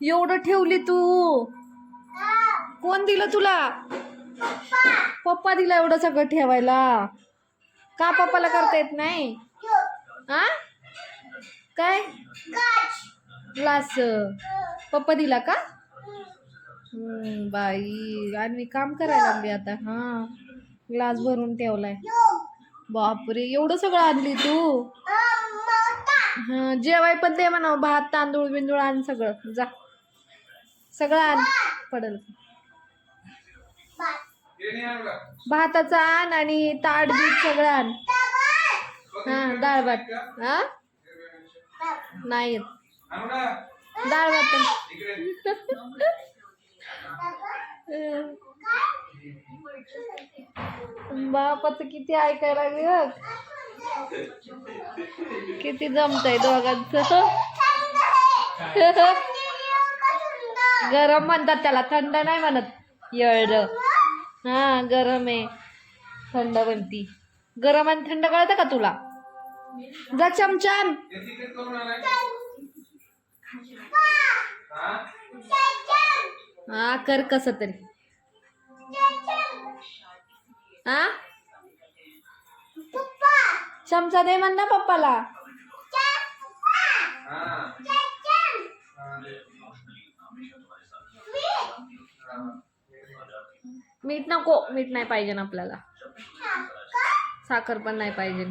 एवढं ठेवली तू. कोण दिलं तुला? पप्पा दिला एवढं सगळं ठेवायला. का पप्पाला करता येत नाही? हा काय? ग्लास. पप्पा दिला का? हम्म, बाई आणि मी काम करायला लागली आता. हा ग्लास भरून ठेवलाय. बापरे एवढं सगळं आणली तू. हा जेवाय पण ते म्हणा भात तांदूळ बिंदूळ आण सगळं. जा. सगळं आण पडल. भाताचं आण आणि ताट बीट सगळं आण. हा डाळ भात. हा? नाही येत. डाळ भात बापाचं किती ऐकायला लागलं किती जमतंय दोघांचं गरम म्हणतात त्याला थंड नाही म्हणत येळ हा गरम आहे. थंड म्हणती. गरम आणि थंड कळतं का तुला? जा चमचान हा कर कस तरी. हा? चमचा दे म्हण ना पप्पाला. मीठ नको मीठ नाही पाहिजे ना आपल्याला. साखर पण नाही पाहिजे.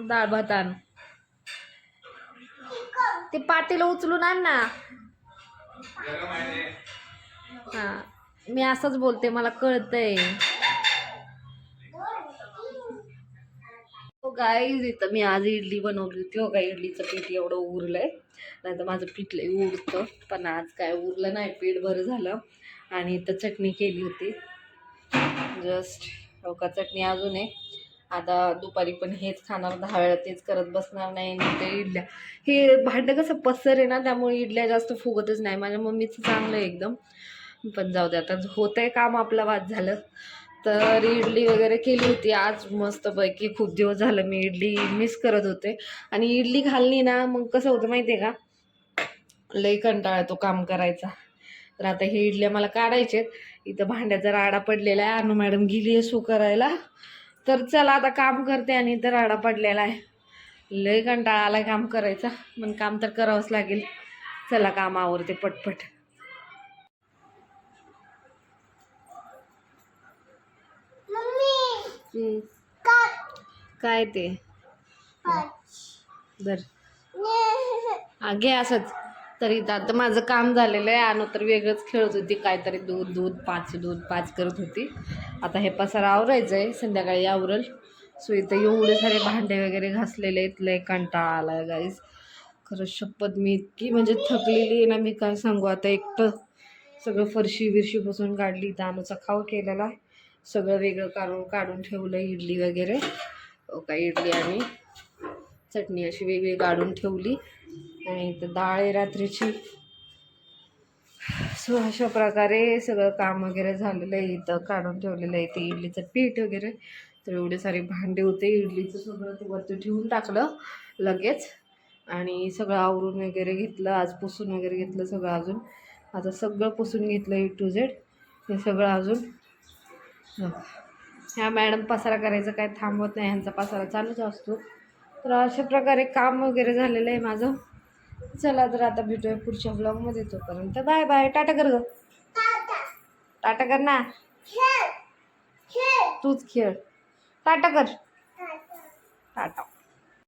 डाळ भात आण. ते पातेलं उचलून आण ना. हा मी असंच बोलते मला कळतंय. काय इथं. मी आज इडली बनवली होती हो का? इडलीचं पीठ एवढं उरलंय. नाही तर माझं पीठ लय उरतं पण आज काय उरलं नाही. पीठ बरं झालं. आणि इथं चटणी केली होती. जस्ट. हो का? चटणी अजून आहे. आता दुपारी पण हेच खाणार. दहा वेळा तेच करत बसणार नाही. ते इडल्या. हे भांडं कसं पसर आहे ना त्यामुळे इडल्या जास्त फुगतच नाही. माझ्या मम्मीचं चांगलं आहे एकदम. पण जाऊ दे. आता होत आहे काम. आपलं वाद झालं. तर इडली वगैरे केली होती. आज मस्तपैकी खूप दिवस झालं मी इडली मिस करत होते. आणि इडली खाल्ली ना मग कसं होतं माहिती आहे का? लई कंटाळा येतो काम करायचा. तर आता हे इडल्या मला काढायचे इथं भांड्याचा राडा पडलेला आहे. अनु मॅडम गेली आहे सू करायला. तर चला आता काम करते आणि इथं राडा पडलेला आहे. लय कंटाळा आला काम करायचा. पण काम तर करावंच लागेल. चला काम आवरते पटपट. काय ते? बर. हा घे असंच. तरी आता माझं काम झालेलं आहे. आणू तर वेगळंच खेळत होती. काहीतरी दूध दूध पाच दूध पाच करत होती. आता हे पसारा आवरायचं आहे संध्याकाळी आवरल. सो इथं एवढे सारे भांडे वगैरे घासलेले आहेत. लय कंटाळा आला आहे गाईज खरंच शपथ मी इतकी म्हणजे थकलेली आहे ना मी काय सांगू? आता एकटं सगळं फरशी बिरशी पुसून काढली. आणूचा खाऊ केलेला. सगळं वेगळं काढून काढून ठेवलं इडली वगैरे. का इडली आणि चटणी अशी वेगळी काढून ठेवली. आणि इथं डाळ आहे रात्रीची. सो अशा प्रकारे सगळं काम वगैरे झालेलं आहे इथं काढून ठेवलेलं आहे ते इडलीचं पीठ वगैरे. तर एवढे सारे भांडे होते इडलीचं सगळं ते वरती ठेवून टाकलं लगेच. आणि सगळं आवरून वगैरे घेतलं आज पुसून वगैरे घेतलं सगळं अजून. आता सगळं पुसून घेतलं ए टू झेड. हे सगळं अजून ह्या मॅडम पसारा करायचं काय थांबवत नाही ह्यांचा पसारा चालूच असतो. तर अशा प्रकारे काम वगैरे झालेलं आहे माझं. चला तर आता भेटूया पुढच्या ब्लॉगमध्ये तोपर्यंत. बाय बाय टाटा कर ग. टाटा. कर ना. तूच खेळ. टाटा कर. टाटा.